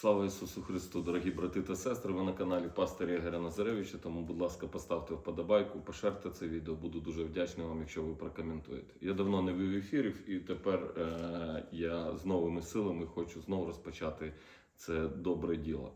Слава Ісусу Христу, дорогі брати та сестри. Ви на каналі Пастиря Ігоря Назаревича. Тому, будь ласка, поставте вподобайку, поширте це відео. Буду дуже вдячний вам, якщо ви прокоментуєте. Я давно не вів ефірів, і тепер е- я з новими силами хочу знову розпочати це добре діло.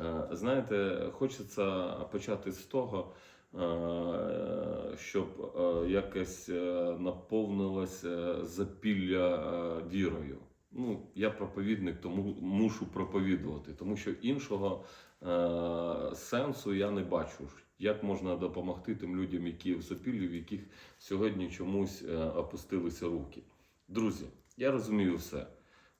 Е- знаєте, хочеться почати з того. е, Щоб е, якось е, наповнилося запілля вірою. Ну, я проповідник, тому мушу проповідувати, тому що іншого е- сенсу я не бачу. Як можна допомогти тим людям, які в запіллі, в яких сьогодні чомусь е, опустилися руки. Друзі, я розумію все.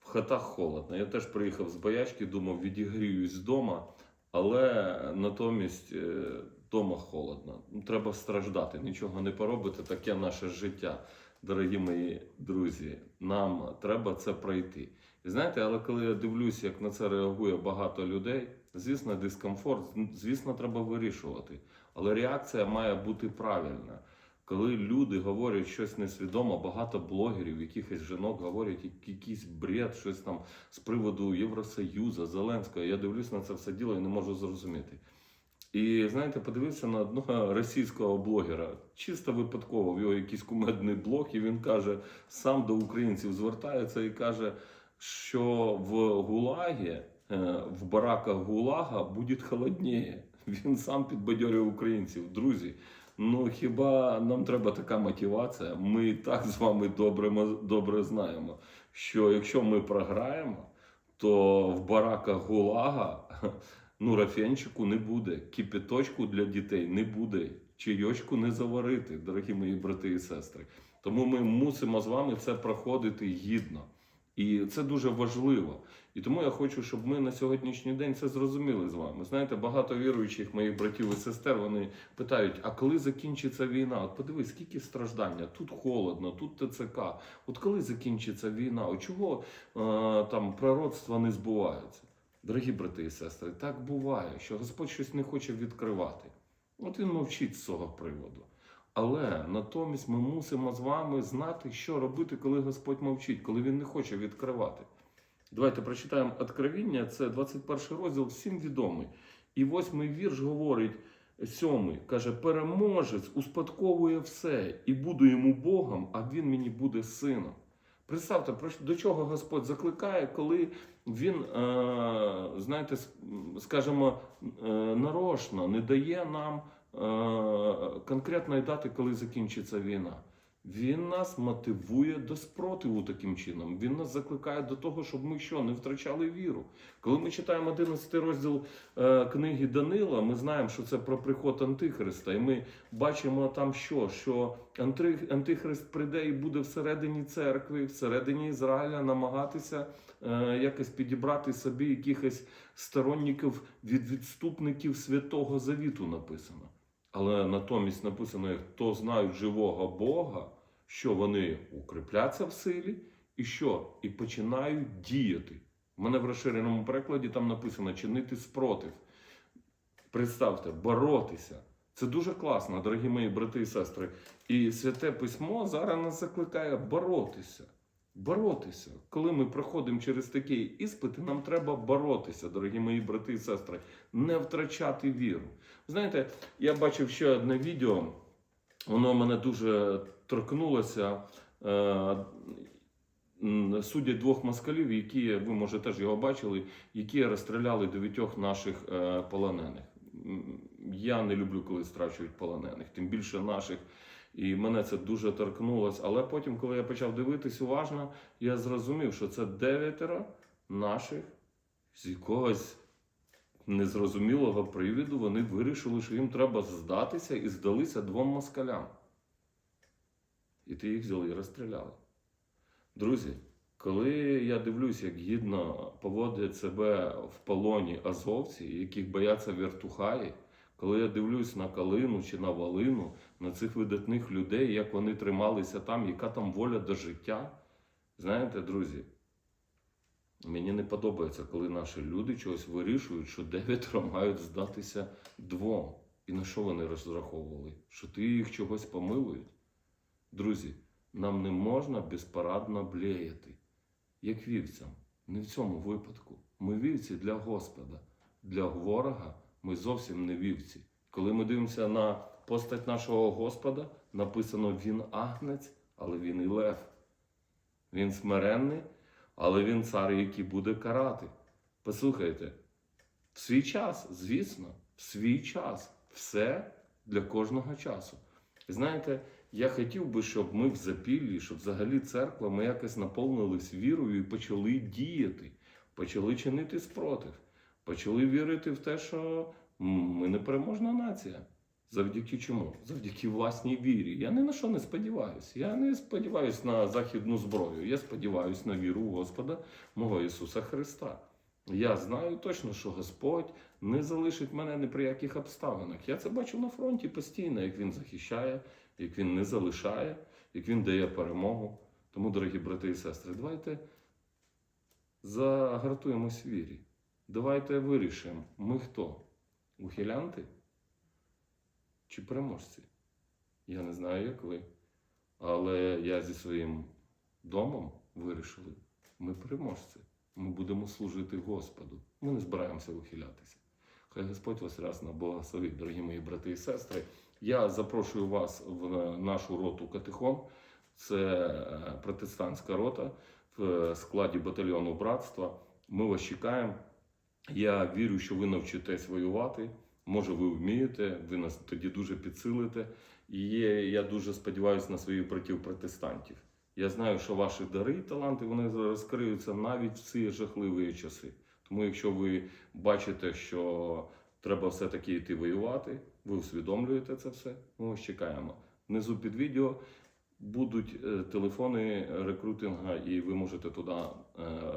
В хатах холодно. Я теж приїхав з боячки, думав, відігріюсь вдома, але натомість е, вдома холодно. Треба страждати, нічого не поробити, таке наше життя дорогі мої друзі, нам треба це пройти. І знаєте, але коли я дивлюся, як на це реагує багато людей, звісно, дискомфорт, звісно, треба вирішувати. Але реакція має бути правильна. Коли люди говорять щось несвідомо, багато блогерів, якихось жінок говорять якийсь бред, щось там з приводу Євросоюзу, Зеленського. Я дивлюсь на це все діло і не можу зрозуміти. І знаєте, подивився на одного російського блогера. Чисто випадково в його якийсь кумедний блог, і він каже, сам до українців звертається і каже, що в Гулагі, е, в бараках Гулага буде холодніше. Він сам підбадьорює українців. Друзі, ну хіба нам треба така мотивація? Ми так з вами добре, добре знаємо, що якщо ми програємо, то в бараках Гулага ну, рафенчику не буде, кипяточку для дітей не буде, чайочку не заварити, дорогі мої брати і сестри. Тому ми мусимо з вами це проходити гідно. І це дуже важливо. І тому я хочу, щоб ми на сьогоднішній день це зрозуміли з вами. Знаєте, багато віруючих моїх братів і сестер вони питають: а коли закінчиться війна? От подивись, скільки страждання, тут холодно, тут ТЦК. От коли закінчиться війна? От чого е, там пророцтва не збуваються? Дорогі брати і сестри, так буває, що Господь щось не хоче відкривати. От він мовчить з цього приводу. Але натомість ми мусимо з вами знати, що робити, коли Господь мовчить, коли він не хоче відкривати. Давайте прочитаємо Откровіння, це 21 розділ, всім відомий. І восьмий вірш говорить, сьомий, каже, переможець успадковує все, і буду йому Богом, а він мені буде сином. Представте, до чого Господь закликає, коли він, е, знаєте, скажімо, е, нарочно не дає нам е, конкретної дати, коли закінчиться війна. Він нас мотивує до спротиву таким чином. Він нас закликає до того, щоб ми що не втрачали віру. Коли ми читаємо 11 розділ е, книги Данила, ми знаємо, що це про приход Антихриста, і ми бачимо там, що, що Антихрист прийде і буде всередині церкви, всередині Ізраїля намагатися е, якось підібрати собі якихось сторонників від відступників святого завіту написано. Але натомість написано, хто знають живого Бога, що вони укріпляться в силі, і що? І починають діяти. У мене в розширеному перекладі там написано чинити спротив. Представте, боротися. Це дуже класно, дорогі мої брати і сестри. І святе письмо зараз нас закликає боротися. Боротися. Коли ми проходимо через такі іспити, нам треба боротися, дорогі мої брати і сестри, не втрачати віру. Знаєте, я бачив ще одне відео, воно мене дуже торкнулося. Е, Судять двох москалів, які ви може теж його бачили, які розстріляли дев'ятьох наших е, полонених. Я не люблю, коли страчують полонених, тим більше наших. І мене це дуже торкнулося. Але потім, коли я почав дивитись уважно, я зрозумів, що це дев'ятеро наших з якогось незрозумілого привіду вони вирішили, що їм треба здатися і здалися двом москалям. Ти їх взяли і розстріляли. Друзі, коли я дивлюсь, як гідно поводять себе в полоні азовці, яких бояться вертухаї, коли я дивлюсь на калину чи на валину, на цих видатних людей, як вони трималися там, яка там воля до життя, знаєте, друзі, Мені не подобається, коли наші люди чогось вирішують, що дев'ятеро мають здатися двом. І на що вони розраховували? Що ти їх чогось помилують? Друзі, нам не можна безпарадно блеяти, як вівцям. Не в цьому випадку. Ми вівці для Господа. Для ворога ми зовсім не вівці. Коли ми дивимося на постать нашого Господа, написано Він агнець, але він і лев. Він смиренний, але він цар, який буде карати. Послухайте, в свій час, звісно, в свій час. Все для кожного часу. Знаєте, я хотів би, щоб ми в запіллі, щоб взагалі церква ми якось наповнились вірою і почали діяти, почали чинити спротив, почали вірити в те, що ми непереможна нація. Завдяки чому? Завдяки власній вірі. Я ні на що не сподіваюся. Я не сподіваюся на західну зброю. Я сподіваюся на віру Господа мого Ісуса Христа. Я знаю точно, що Господь не залишить мене ні при яких обставинах. Я це бачу на фронті постійно, як він захищає, як він не залишає, як він дає перемогу. Тому, дорогі брати і сестри, давайте загартуємось вірі. Давайте вирішимо, ми хто? Ухилянти чи переможці? Я не знаю, як ви. Але я зі своїм домом вирішили, ми переможці. Ми будемо служити Господу. Ми не збираємося ухилятися. Хай Господь вас рясно благословить, дорогі мої брати і сестри. Я запрошую вас в нашу роту Катихон. Це е, протестантська рота в складі батальйону братства. Ми вас чекаємо. Я вірю, що ви навчитесь воювати. Може, ви вмієте, ви нас тоді дуже підсилите. І я дуже сподіваюся на своїх братів-протестантів. Я знаю, що ваші дари і таланти вони розкриються навіть в ці жахливі часи. Тому, якщо ви бачите, що треба все-таки йти воювати, ви усвідомлюєте це все, ми вас чекаємо. Внизу під відео будуть е, телефони рекрутинга, і ви можете туди е,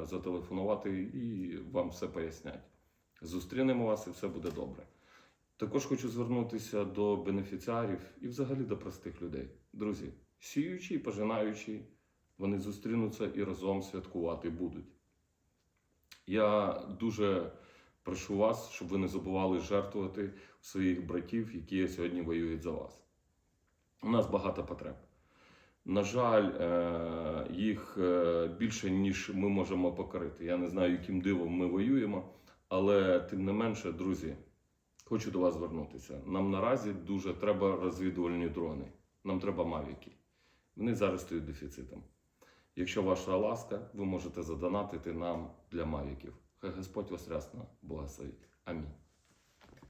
зателефонувати і вам все пояснять. Зустрінемо вас і все буде добре. Також хочу звернутися до бенефіціарів і взагалі до простих людей. Друзі, сіючі і пожинаючі, вони зустрінуться і разом святкувати будуть. Я дуже прошу вас, щоб ви не забували жертвувати своїх братів, які сьогодні воюють за вас. У нас багато потреб. На жаль, е, їх е, більше, ніж ми можемо покорити. Я не знаю, яким дивом ми воюємо, але тим не менше, друзі, хочу до вас звернутися. Нам наразі дуже треба розвідувальні дрони. Нам треба мавіки. Вони зараз стають дефіцитом. Якщо ваша ласка, ви можете задонатити нам для мавіків. Хай Господь вас рясно благословить. Амінь.